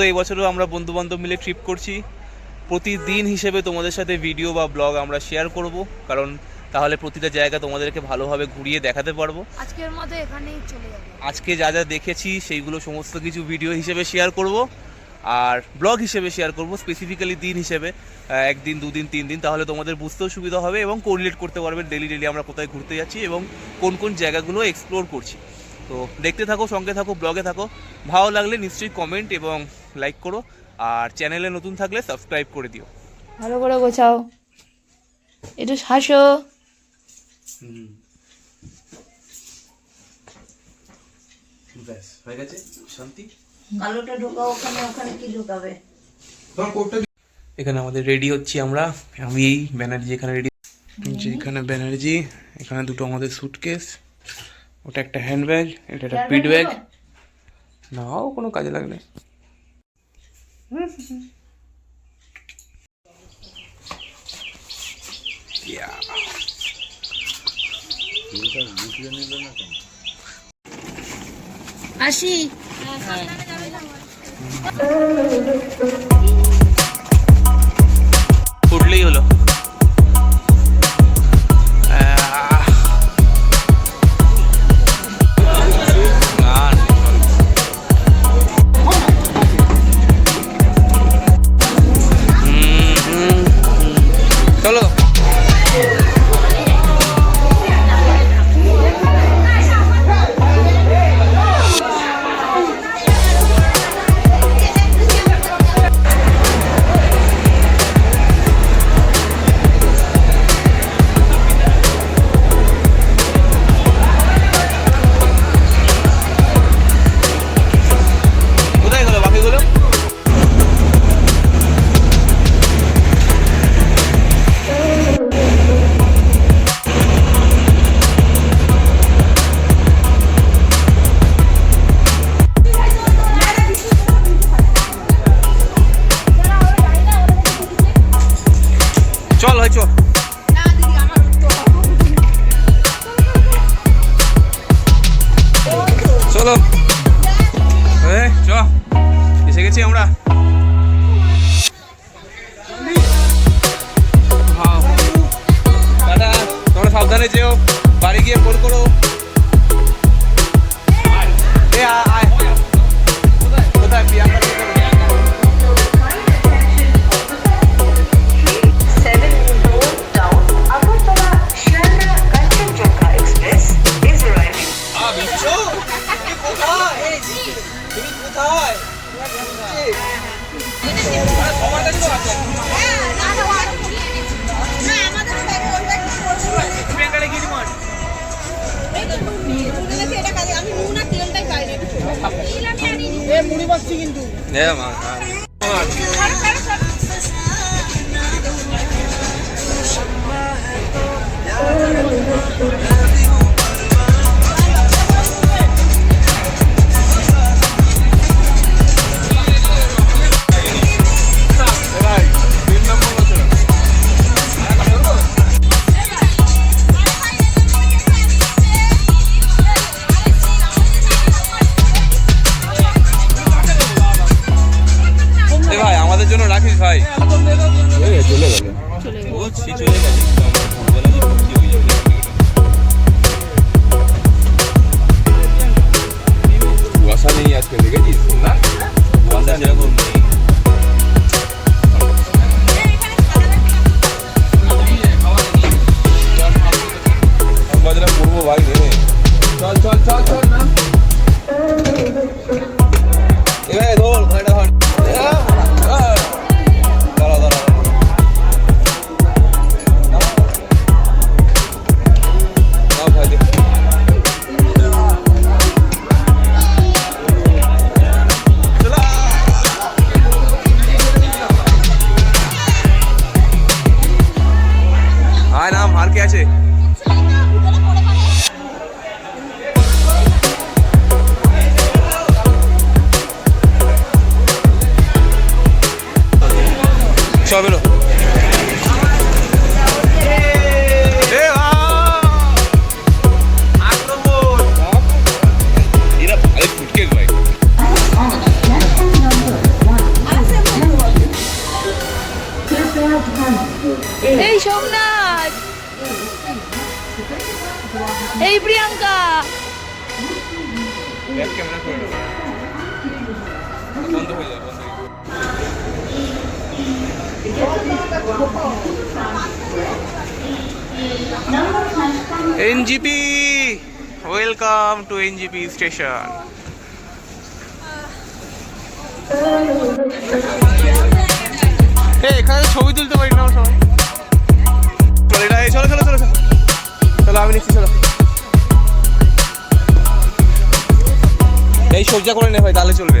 মতো এই বছরও আমরা বন্ধু বান্ধব মিলে ট্রিপ করছি। প্রতিদিন হিসেবে তোমাদের সাথে ভিডিও বা ব্লগ আমরা শেয়ার করব কারণ তাহলে প্রতিটা জায়গা তোমাদেরকে ভালোভাবে ঘুরিয়ে দেখাতে পারব। আজকের মতো এখানেই চলে যাব। আজকে যা যা দেখেছি সেইগুলো সমস্ত কিছু ভিডিও হিসেবে শেয়ার করব। আর ব্লগ হিসেবে শেয়ার করব স্পেসিফিক্যালি দিন হিসেবে একদিন দুদিন তিন দিন তাহলে তোমাদের বুঝতেও সুবিধা হবে এবং কোরিলেট করতে পারবে ডেলি ডেলি আমরা কোথায় ঘুরতে যাচ্ছি এবং কোন কোন জায়গাগুলো এক্সপ্লোর করছি। তো দেখতে থাকো সঙ্গে থাকো ব্লগে থাকো। ভালো লাগলে নিশ্চয়ই কমেন্ট এবং লাইক করো। আর চ্যানেলে নতুন থাকলে সাবস্ক্রাইব করে দিও। ভালো করে গোছাও। একটু হাসো। ব্যাস হয়ে গেছে? শান্তি? কালোটা ঢোকাও ওখানে ওখানে কি ঢোকাবে? এখানে আমাদের রেডি হচ্ছি আমরা। আমি এই ব্যানার্জি এখানে রেডি এখানে ব্যানার্জি এখানে দুটো আমাদের সুটকেস ওটা একটা হ্যান্ডব্যাগ এটা একটা পিট ব্যাগ নাও কোনো? কাজে লাগবে Yeah. আসি চলো। চ গেছি আমরা. দাদা তোমরা সাবধানে যেও। বাড়ি গিয়ে ফোন করো। আয়। কুয়াশা আয় নাম আর কে আছে? এই প্রিয়াঙ্কা। ব্যাক ক্যামেরা করে নেব বন্ধ হয়ে যাবে বন্ধ NJP welcome to NJP station এখানে ছবি তুলতে পারি না সবাই। চলো চলো চলো চলো চলো। আমি নিচ্ছি চলো। এই সজ্জা করে নে ভাই তাহলে চলবে।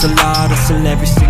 Hard, hustle every single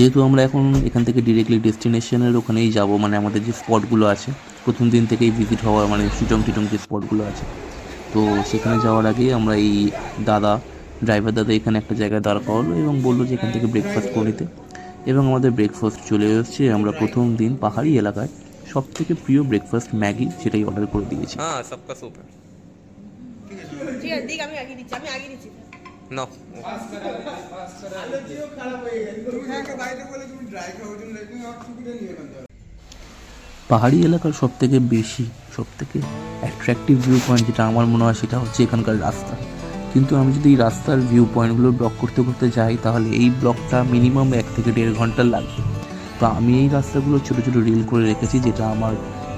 যেহেতু আমরা এখন এখান থেকে ডিরেক্টলি ডেস্টিনেশনের ওখানেই যাব মানে আমাদের যে স্পটগুলো আছে প্রথম দিন থেকেই ভিজিট হওয়া মানে সুটম টিটম যে স্পটগুলো আছে। তো সেখানে যাওয়ার আগে আমরা এই দাদা ড্রাইভার দাদা এখানে একটা জায়গায় দাঁড় করালো এবং বলল যে এখান থেকে ব্রেকফাস্ট করে নিতে। এবং আমাদের ব্রেকফাস্ট চলে এসেছে আমরা প্রথম দিন পাহাড়ি এলাকায়। সব থেকে প্রিয় ব্রেকফাস্ট ম্যাগি সেটাই অর্ডার করে দিয়েছি। হ্যাঁ সবকা সুপ ঠিক আছে। আমি আগে দিচ্ছি আমি আগে দিচ্ছি। পাহাড়ি এলাকার সব থেকে বেশি সব থেকে অ্যাট্রাকটিভ ভিউ পয়েন্ট যেটা আমার মনে হয় সেটা হচ্ছে এখানকার রাস্তা। কিন্তু আমি যদি এই রাস্তার ভিউ পয়েন্টগুলো ব্লক করতে করতে যাই, তাহলে এই ব্লকটা মিনিমাম এক থেকে দেড় ঘণ্টা লাগবে। তো আমি এই রাস্তাগুলো ছোটো ছোটো রিল করে রেখেছি, যেটা আমার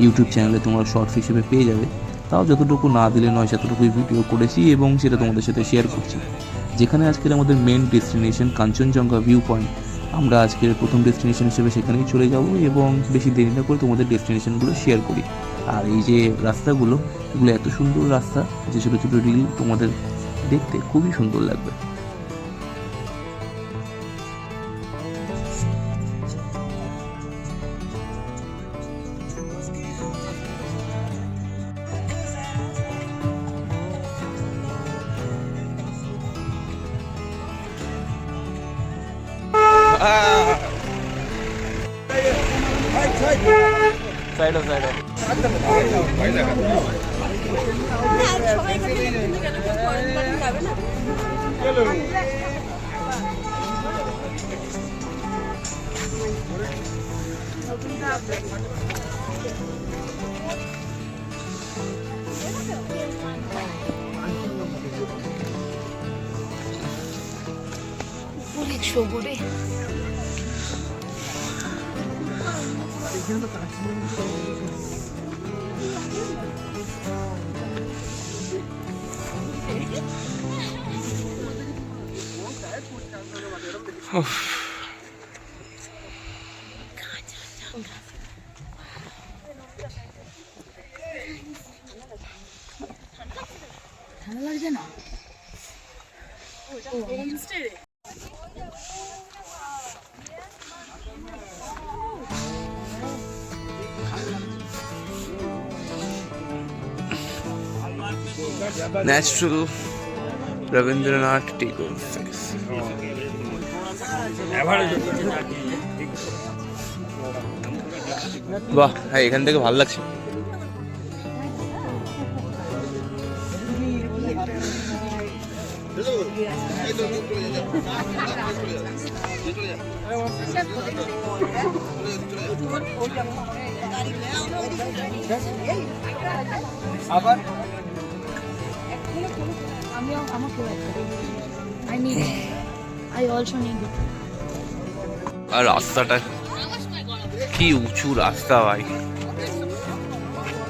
ইউটিউব চ্যানেলে তোমরা শর্টস হিসেবে পেয়ে যাবে। তাও যতটুকু না দিলে নয়, সেতটুকুই ভিডিও করেছি এবং সেটা তোমাদের সাথে শেয়ার করছি। যেখানে আজকের আমাদের main destination Kanchenjunga view point আমরা আজকের প্রথম ডেস্টিনেশন হিসেবে সেখানেই চলে যাব এবং বেশি দেরি না করে তোমাদের ডেস্টিনেশনগুলো শেয়ার করি। আর এই যে রাস্তাগুলো, এগুলো এত সুন্দর রাস্তা যে ছোটো ছোটো রিল তোমাদের দেখতে খুবই সুন্দর লাগবে। অনেক সবরে ঠান্ডা লাগছে না ন্যাচুরাল রবীন্দ্রনাথ টেগোর ফেস বাহ হ্যাঁ এখান থেকে ভালো লাগছে। আর রাস্তাটা কি উঁচু রাস্তা ভাই।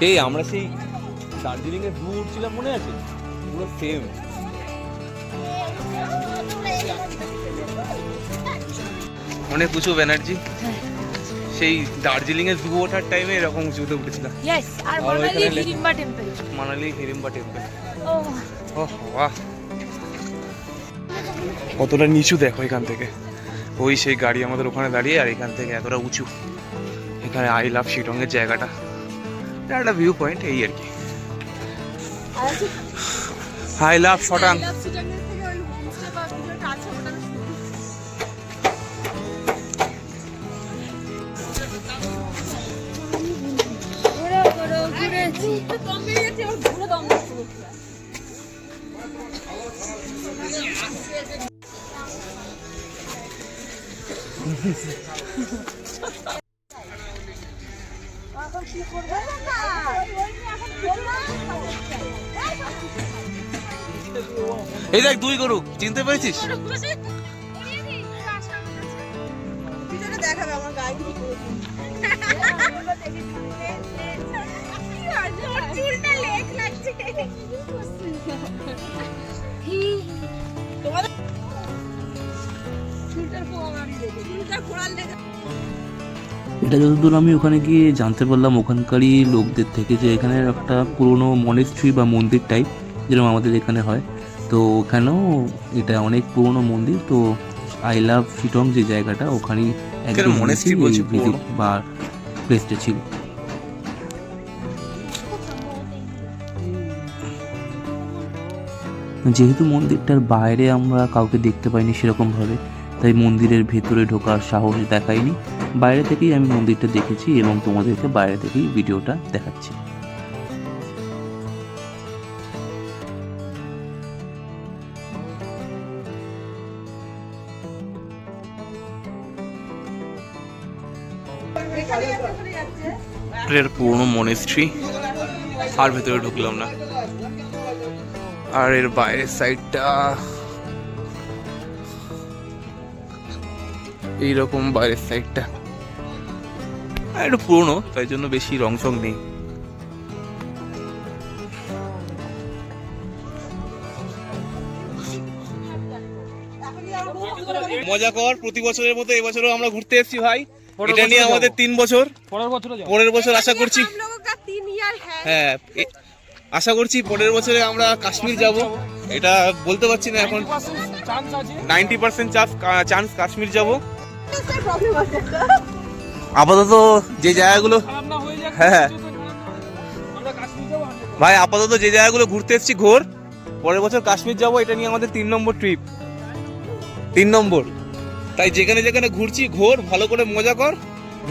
এই আমরা সেই দার্জিলিং এ ভিউ উঠছিলাম মনে আছে? পুরো সেম অনেক উঁচু ব্যানার্জি। সেই দার্জিলিং এর ভিউ ওঠার টাইমে এরকম উঁচুতে উঠেছিলাম। আর মানালি হিড়িম্বা টেম্পল মানালি হিরিম্বা টেম্পল ওহ বাহ। কতটা নিচু দেখো এখান থেকে। ওই সেই গাড়ি আমাদের ওখানে দাঁড়িয়ে আর এখান থেকে এতটা উঁচু। এখানে আই লাভ শিটং এর জায়গাটা। এটা একটা ভিউ পয়েন্ট এই আর কি। I love Shotang. এই দেখ দুই গরু। চিনতে পেরেছিস? এটা যতদূর আমি ওখানে গিয়ে জানতে পারলাম ওখানকারই লোকদের থেকে যে এখানে একটা পুরনো মনেস্ট্রি বা মন্দির টাইপ যেরকম আমাদের এখানে হয়। তো ওখানেও এটা অনেক পুরনো মন্দির তো আই লাভ শিটং যে জায়গাটা ওখানেই একদম। বা প্লেসটা ছিল। যেহেতু মন্দিরটার বাইরে আমরা কাউকে দেখতে পাইনি সেরকমভাবে তাই মন্দিরের ভেতরে ঢোকার সাহস দেখাইনি। বাইরে থেকেই আমি মন্দিরটা দেখেছি এবং তোমাদেরকে বাইরে থেকেই ভিডিওটা দেখাচ্ছি। এর পুরনো মনেস্ট্রি আর ভেতরে ঢুকলাম না। আর এর বাইরের সাইডটা এইরকম বাইরের সাইডটা একটু পুরনো, তাই জন্য বেশি রং চং নেই। মজা কর, প্রতি বছরের মতো এবছরও আমরা ঘুরতে এসেছি ভাই। এটা নিয়ে আমাদের তিন বছর। পরের বছর আশা করছি। হ্যাঁ আশা করছি পরের বছরে আমরা কাশ্মীর যাব। এটা বলতে পারছি না এখন। নাইনটি পার্সেন্ট চান্স কাশ্মীর যাব। আপাতত যে জায়গাগুলো হ্যাঁ, হ্যাঁ। ভাই আপাতত যে জায়গাগুলো ঘুরতে এসছি ঘোর পরের বছর কাশ্মীর যাব এটা নিয়ে আমাদের তিন নম্বর ট্রিপ তিন নম্বর। তাই যেখানে যেখানে ঘুরছি, ঘোর, ভালো করে মজা কর,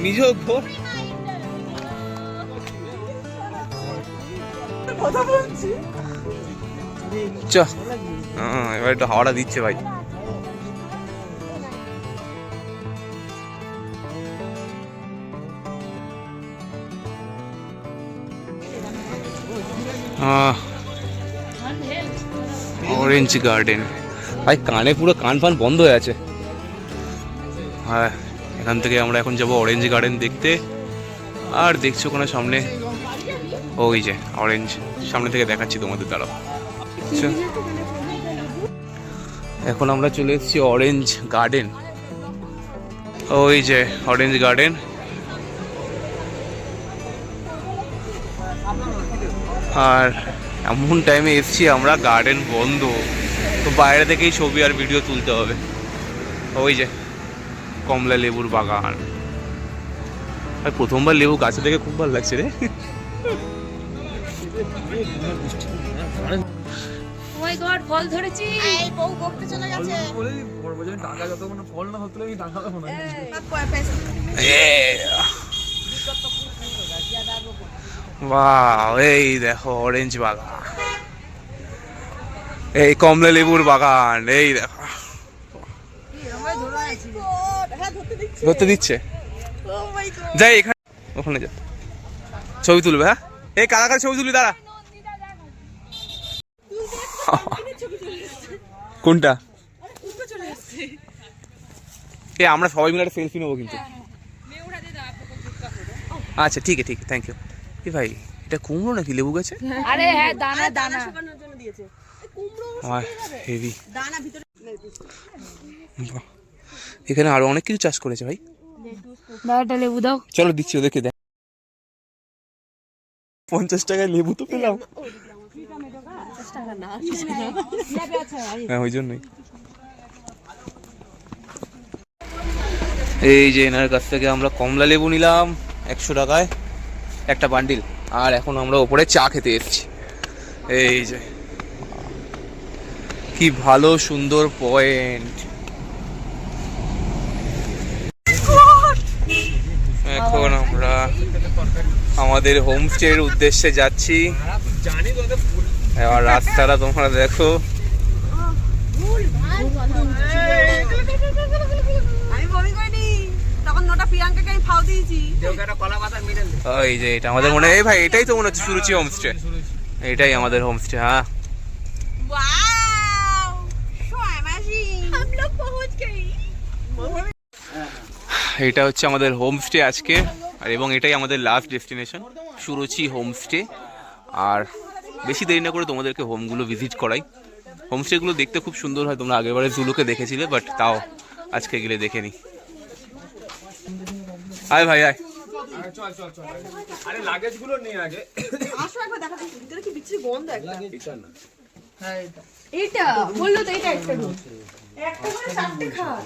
নিজেও ঘোর। চ। এবার একটু হাওয়াটা দিচ্ছে ভাই। অরেঞ্জ গার্ডেন ভাই, কানে পুরো কান ফান বন্ধ হয়ে আছে। হ্যাঁ এখান থেকে আমরা এখন যাব অরেঞ্জ গার্ডেন দেখতে। আর দেখছ ওখানে সামনে? ওই যে অরেঞ্জ সামনে থেকে দেখাচ্ছি তোমাদের দ্বারা এখন আমরা চলে এসেছি অরেঞ্জ গার্ডেন ওই যে অরেঞ্জ গার্ডেন আর এমন টাইমে এসছি আমরা গার্ডেন বন্ধ। তো বাইরে থেকেই ছবি আর ভিডিও তুলতে হবে। ওই যে। কমলা লেবুর বাগান। আর প্রথমবার লেবু গাছে দেখে খুব ভালো লাগছে রে। মাই গড ফল ধরেছি। এই বউ বকতে চলে গেছে। বাহ এই দেখো অরেঞ্জ বাগান। এই কমলা লেবুর বাগান এই দেখো হ্যাঁ ধরতে দিচ্ছে। ও মাই গড যাই এখানে ওখানে যা। ছবি তুলবে হ্যাঁ? এই কারা কারা ছবি তুলবি? দাঁড়া। কোনটা? এ আমরা সবাই মিলে একটা সেলফি নেব কিন্তু। আচ্ছা ঠিক আছে ঠিক আছে থ্যাংক ইউ এ ভাই এটা কুমড়ো নাকি? লেবু গাছে? আরে হ্যাঁ দানা দানা দানা। শুকানোর জন্য দিয়েছে। কুমড়ো হেভি দানা ভিতরে এখানে আরও অনেক কিছু চাষ করেছে ভাই। লেবু দাও। চলো দিচ্ছি ওদেরকে দেখ। পঞ্চাশ টাকায় লেবু তো পেলাম। হ্যাঁ ওই জন্যই। এই যে এনার কাছ থেকে আমরা কমলা লেবু নিলাম একশো টাকায় একটা বান্ডিল। আর এখন আমরা ওপরে চা খেতে এসেছি। এই যে কি ভালো সুন্দর পয়েন্ট এখন আমরা আমাদের হোমস্টের উদ্দেশ্যে যাচ্ছি। এবার রাস্তাটা তোমরা দেখো। এই যে এটা আমাদের মনে হয় ভাই এটাই তো মনে হচ্ছে হোমস্টে। এটাই আমাদের হোমস্টে হ্যাঁ। এটা হচ্ছে আমাদের হোমস্টে আজকে। আর এবং এটাই আমাদের লাস্ট ডেস্টিনেশন সুরুচি হোমস্টে আর বেশি দেরি না করে তোমাদেরকে হোমগুলো ভিজিট করাই। হোমস্টেগুলো দেখতে খুব সুন্দর হয় তোমরা আগেরবারে জুলুকে দেখেছিলে বাট তাও আজকে গেলে দেখে নি। আয় ভাই আয়। আরে লাগেজগুলো নিয়ে আগে। আসো একবার দেখা ভিতরে কি বিচ্ছিরি গন্ধ একটা। এটা বলল তো এটা একটা। একটা করে চারটে খাট।